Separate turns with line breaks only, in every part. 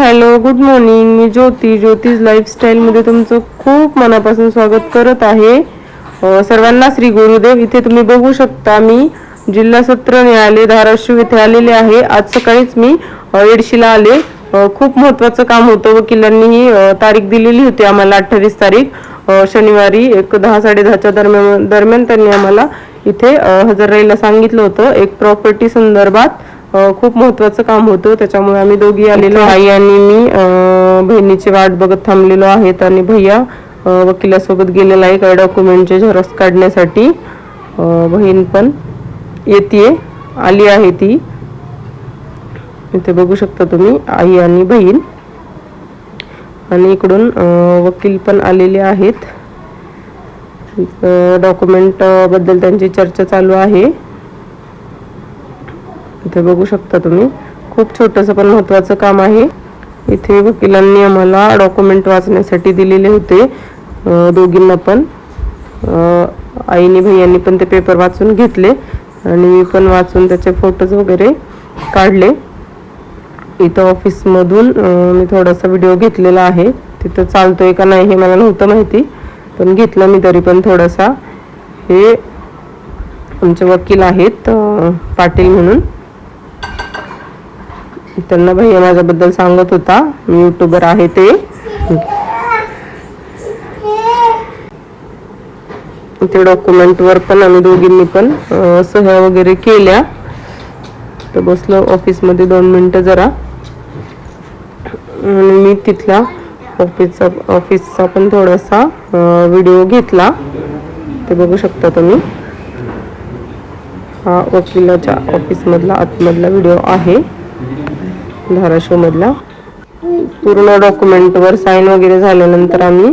Hello good morning. मी ज्योती ज्योतिष लाईफस्टाईलमध्ये तुमचं खूप मनापासून स्वागत करत आहे. सर्वांना श्री गुरुदेव इथे तुम्ही बघू शकता मी. जिल्हा सत्र न्यायालय धाराशिव इथे आलेले आहे. आज सकाळीच मी एडशीला आले. खूप महत्वाचं काम होतं. वकिलांनी ही तारीख दिलेली होती आम्हाला अठ्ठावीस तारीख. शनिवारी एक दहा साडे दहाच्या दरम्यान दरम्यान त्यांनी आम्हाला इथे हजर राहायला सांगितलं होतं. एक प्रॉपर्टी संदर्भात खूप महत्वाचं काम होतं. त्याच्यामुळे आम्ही दोघी आलेलो आई आणि मी बहिणीची वाट बघत थांबलेलो आहेत आणि भैया वकिलासोबत गेलेला आहे काही डॉक्युमेंटचे झेरॉक्स काढण्यासाठी. बहीण पण येते आली आहे ती. इथे बघू शकता तुम्ही आई आणि बहीण. आणि इकडून वकील पण आलेले आहेत. डॉक्युमेंटबद्दल त्यांची चर्चा चालू आहे. इथे बघू शकता तुम्ही. खूप छोटंसं पण महत्त्वाचं काम आहे. इथे वकिलांनी आम्हाला डॉक्युमेंट वाचण्यासाठी दिलेले होते दोघींना पण. आईने आईनी भैयांनी पण ते पेपर वाचून घेतले आणि मी पण वाचून त्याचे फोटोज वगैरे काढले. इथं ऑफिसमधून मी थोडासा व्हिडिओ घेतलेला आहे. तिथं चालतोय का नाही हे मला नव्हतं माहिती पण घेतलं मी तरी पण थोडासा. हे आमचे वकील आहेत पाटील म्हणून. त्यांना भैया माझ्याबद्दल सांगत होता. मी युट्यूबर आहे ते. ते डॉक्युमेंटवर पण आम्ही दोघींनी पण सह्या वगैरे केल्या. तर बसलो ऑफिसमध्ये दोन मिनटं जरा. आणि मी तिथला ऑफिसचा ऑफिसचा पण थोडासा व्हिडिओ घेतला. ते बघू शकता तुम्ही. हा वकिलाच्या ऑफिसमधला आतमधला व्हिडिओ आहे. धाराशिवमधला. पूर्ण डॉक्युमेंटवर साईन वगैरे झाल्यानंतर आम्ही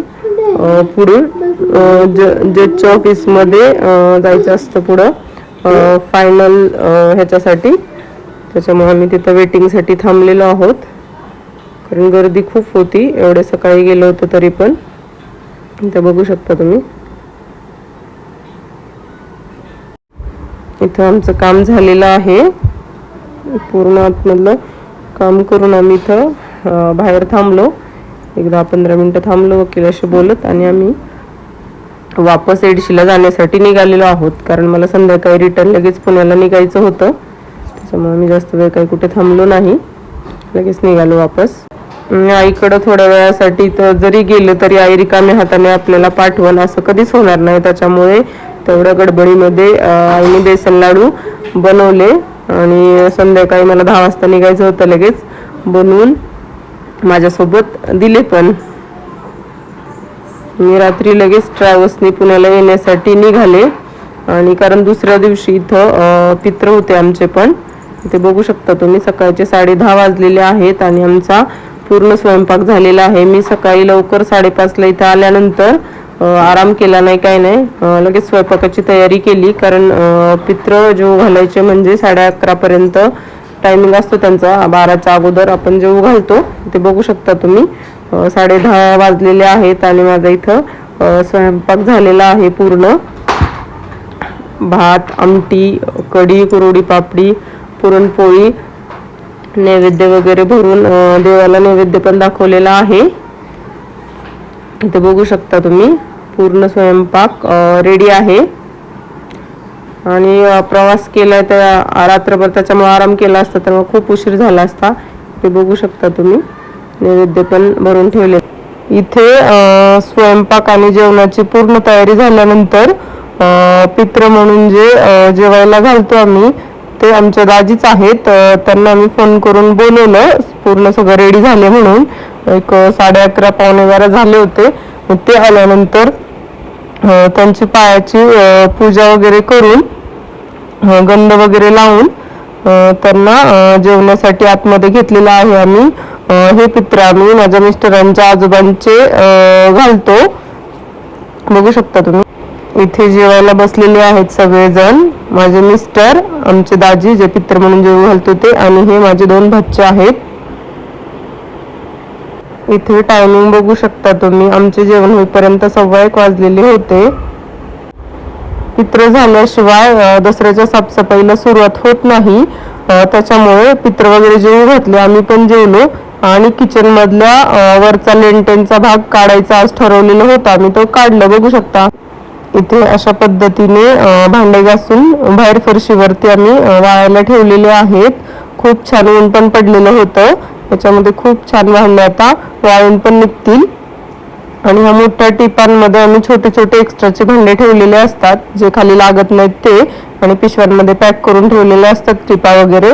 पुढे जजच्या ऑफिसमध्ये जायचं असतं पुढं. फायनल ह्याच्यासाठी. त्याच्यामुळे आम्ही तिथं वेटिंगसाठी थांबलेलो आहोत. कारण गर्दी खूप होती. एवढे सकाळी गेलो होतो तरी पण. इथं बघू शकता तुम्ही. इथं आमचं काम झालेलं आहे. पूर्ण आतमधलं काम करून आम्ही इथं बाहेर थांबलो. एक दहा पंधरा मिनटं थांबलो वकिलाशी बोलत आणि आम्ही वापस एडशीला जाण्यासाठी निघालेलो आहोत. कारण मला संध्याकाळी रिटर्न लगेच पुण्याला निघायचं होतं. त्याच्यामुळे आम्ही जास्त वेळ काही कुठे थांबलो नाही. लगेच निघालो वापस. आईकडं थोड्या वेळासाठी तर जरी गेलं तरी आई रिकाम्या हाताने आपल्याला पाठवण असं कधीच होणार नाही. त्याच्यामुळे तेवढ्या गडबडीमध्ये आईने बेसन लाडू बनवले. आणि संध्याकाळी मला दहा वाजता निघायचं होतं लगेच. बनवून माझ्यासोबत दिले पण. मी रात्री लगेच ट्रॅव्हल्सनी पुण्याला येण्यासाठी निघाले. आणि कारण दुसऱ्या दिवशी इथं पित्र होते आमचे पण. इथे बघू शकता तुम्ही सकाळचे साडे दहा वाजलेले आहेत आणि आमचा पूर्ण स्वयंपाक झालेला आहे. मी सकाळी लवकर साडेपाचला इथं आल्यानंतर आराम केला नाही काही नाही. लगेच स्वयंपाकाची तयारी केली कारण पित्र जेव घालायचे म्हणजे साडे अकरापर्यंत टायमिंग असतो त्यांचा. बाराच्या अगोदर आपण जेव घालतो. ते बघू शकता तुम्ही. साडे दहा वाजलेले आहेत आणि माझा इथं स्वयंपाक झालेला आहे पूर्ण. भात आमटी कढी कुरवडी पापडी पुरणपोळी नैवेद्य वगैरे भरून देवाला नैवेद्य पण दाखवलेला आहे. इथे बघू शकता तुम्ही. पूर्ण स्वयंपाक रेडी आहे. आणि प्रवास केला तर रात्रभर त्याच्यामुळे आराम केला असता तर मग खूप उशीर झाला असता. ते बघू शकता तुम्ही. नैवेद्य पण भरून ठेवले. इथे स्वयंपाक आणि जेवणाची पूर्ण तयारी झाल्यानंतर पित्र म्हणून जे जेवायला घालतो आम्ही ते आमच्या दाजीच आहेत. त्यांना आम्ही फोन करून बोलवलं. पूर्ण सगळं रेडी झाले म्हणून. एक साडे अकरा पावणे बारा झाले होते. मग ते आल्यानंतर त्यांची पायाची पूजा वगैरे करून गंध वगैरे लावून त्यांना जेवण्यासाठी आतमध्ये घेतलेलं आहे आम्ही. हे पित्र आम्ही माझ्या मिस्टरांच्या आजोबांचे घालतो. बघू शकता तुम्ही. इथे जेवायला बसलेले आहेत सगळेजण. माझे मिस्टर आमचे दाजी जे पित्र म्हणून जेवू घालतो ते आणि हे माझे दोन बच्चे आहेत. इथे टायमिंग बघू शकता तुम्ही. आमचे जेवण होईपर्यंत सव्वा एक वाजलेले होते. पित्र झाल्याशिवाय दसऱ्याच्या साफसफाईला सुरुवात होत नाही. त्याच्यामुळे पित्र वगैरे जेवू घातले. आम्ही पण जेवलो. आणि किचन मधल्या वरचा लेंटेनचा भाग काढायचा आज ठरवलेला होता. मी तो काढलं. बघू शकता. इथे अशा पद्धतीने भांडे घासून बाहेर फरशीवरती आम्ही वाळायला ठेवलेले आहेत. खूप छान ऊन पण पडलेलं होतं. त्याच्यामध्ये खूप छान भांडे आता वाळून पण निघतील. आणि ह्या मोठ्या टिपांमध्ये आम्ही छोटे छोटे एक्स्ट्राचे भांडे ठेवलेले असतात. जे खाली लागत नाहीत ते. आणि पिशव्यांमध्ये पॅक करून ठेवलेले असतात टिपा वगैरे.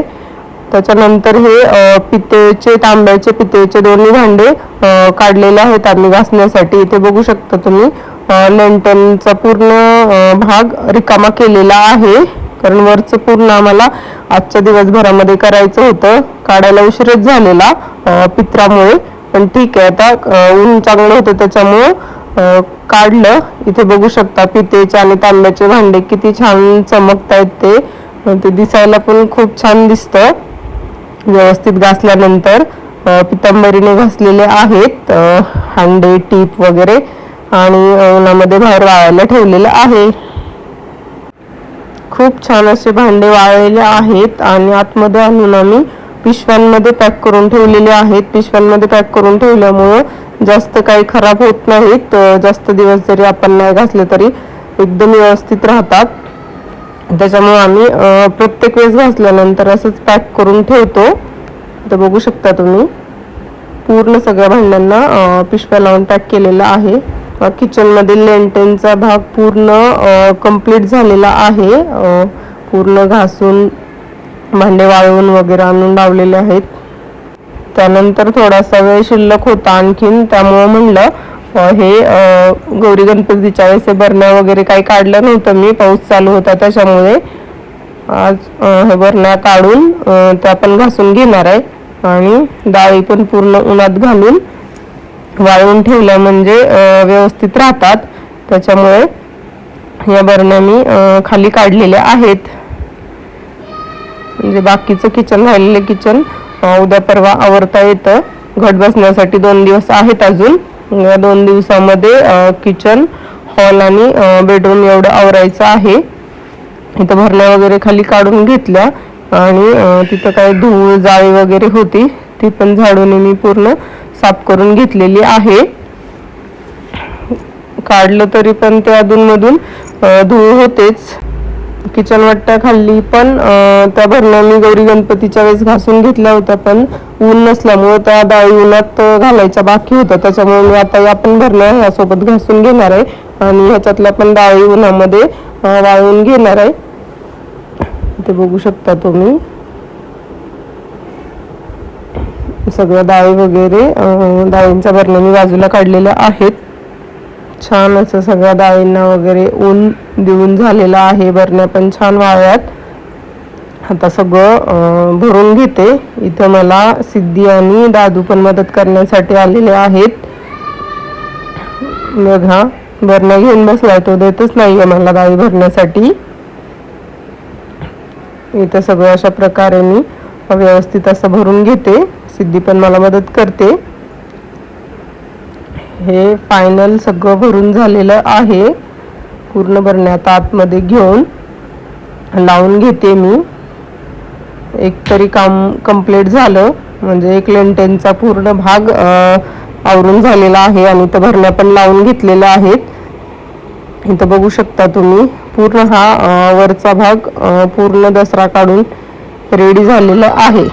त्याच्यानंतर हे पितेचे पितळेचे तांब्याचे पितळेचे दोन्ही भांडे काढलेले आहेत आम्ही घासण्यासाठी. इथे बघू शकता तुम्ही लेंटनचा पूर्ण भाग रिकामा केलेला आहे. कारण वरचं पूर्ण आम्हाला आजच्या दिवसभरामध्ये करायचं होतं. काढायला उशीरच झालेला पित्रामुळे. पण ठीक आहे आता ऊन चांगलं होतं त्याच्यामुळं काढलं. इथे बघू शकता पितेचे आणि तांब्याचे भांडे किती छान चमकतायत ते. ते दिसायला पण खूप छान दिसतं. व्यवस्थित घासल्यानंतर पितांबरीने घासलेले आहेत हांडे टीप वगैरे. आणि उन्हामध्ये बाहेर वाळायला ठेवलेलं आहे. खूप छान असे भांडे वाळलेले आहेत आणि आतमध्ये आणून आम्ही पिशव्यांमध्ये पॅक करून ठेवलेले आहेत. पिशव्यांमध्ये पॅक करून ठेवल्यामुळं जास्त काही खराब होत नाहीत जास्त दिवस जरी आपण नाही घासले तरी एकदम व्यवस्थित राहतात. त्याच्यामुळे आम्ही प्रत्येक वेळेस घासल्यानंतर असंच पॅक करून ठेवतो. तर बघू शकता तुम्ही. पूर्ण सगळ्या भांड्यांना पिशव्या लावून पॅक केलेला आहे. किचनमधील लेंटेनचा भाग पूर्ण कंप्लीट झालेला आहे. पूर्ण घासून भांडे वाळवून वगैरे आणून लावलेले आहेत. त्यानंतर थोडासा वेळ शिल्लक होता आणखीन. त्यामुळं म्हणलं हे गौरी गणपतीच्या वेळेस हे बरण्या वगैरे काही काढलं नव्हतं मी. पाऊस चालू होता त्याच्यामुळे. आज हे बरण्या काढून त्या पण घासून घेणार आहे. आणि डाळी पण पूर्ण उन्हात घालून वाळवून ठेवल्या म्हणजे व्यवस्थित राहतात. त्याच्यामुळे या बरण्या मी खाली काढलेल्या आहेत. म्हणजे बाकीचं किचन राहिलेलं किचन उद्या परवा आवरता येतं. घट बसण्यासाठी दोन दिवस आहेत अजून. या दोन दिवसामध्ये किचन हॉल आणि बेडरूम एवढं आवरायचं आहे. इथं भरण्या वगैरे खाली काढून घेतल्या. आणि तिथं काही धूळ जाळी वगैरे होती. ती पण झाडून मी पूर्ण साफ करून घेतलेली आहे. काढलं तरी पण ते अधूनमधून धूळ होतेच. किचन वाट्या खाल्ली पण त्या भरण्या मी गौरी गणपतीच्या वेळेस घासून घेतल्या होत्या पण ऊन नसल्यामुळे त्या डाळी उन्हात घालायचा घालायच्या बाकी होत्या. त्याच्यामुळे मी आता या पण भरण्या ह्यासोबत घासून घेणार आहे आणि ह्याच्यातल्या पण डाळी उन्हामध्ये अ, वाळवून घेणार आहे. ते बघू शकता तुम्ही. सगळं डाळी वगैरे डाळींच्या भरण्या मी बाजूला काढलेल्या आहेत. छान असं सगळ्या डाळींना वगैरे ऊन देऊन झालेलं आहे. बरण्या पण छान वाळ्यात. आता सगळं भरून घेते. इथं मला सिद्धी आणि दादू पण मदत करण्यासाठी आलेले आहेत. बघा भरणं घेऊन बसलाय. तो देतच नाहीये मला डाळी भरण्यासाठी. इथं सगळं अशा प्रकारे मी व्यवस्थित असं भरून घेते. सिद्धी पण मला मदत करते. हे फायनल सगळं भरून झालेलं आहे. पूर्ण भरण्यात आतमध्ये घेऊन लावून घेते मी. एक तरी काम कंप्लीट झालं. म्हणजे एक लेंटेनचा पूर्ण भाग आवरून झालेला आहे आणि इथं भरण्या पण लावून घेतलेल्या आहेत. इथं बघू शकता तुम्ही. पूर्ण हा वरचा भाग पूर्ण दसरा काढून रेडी झालेला आहे.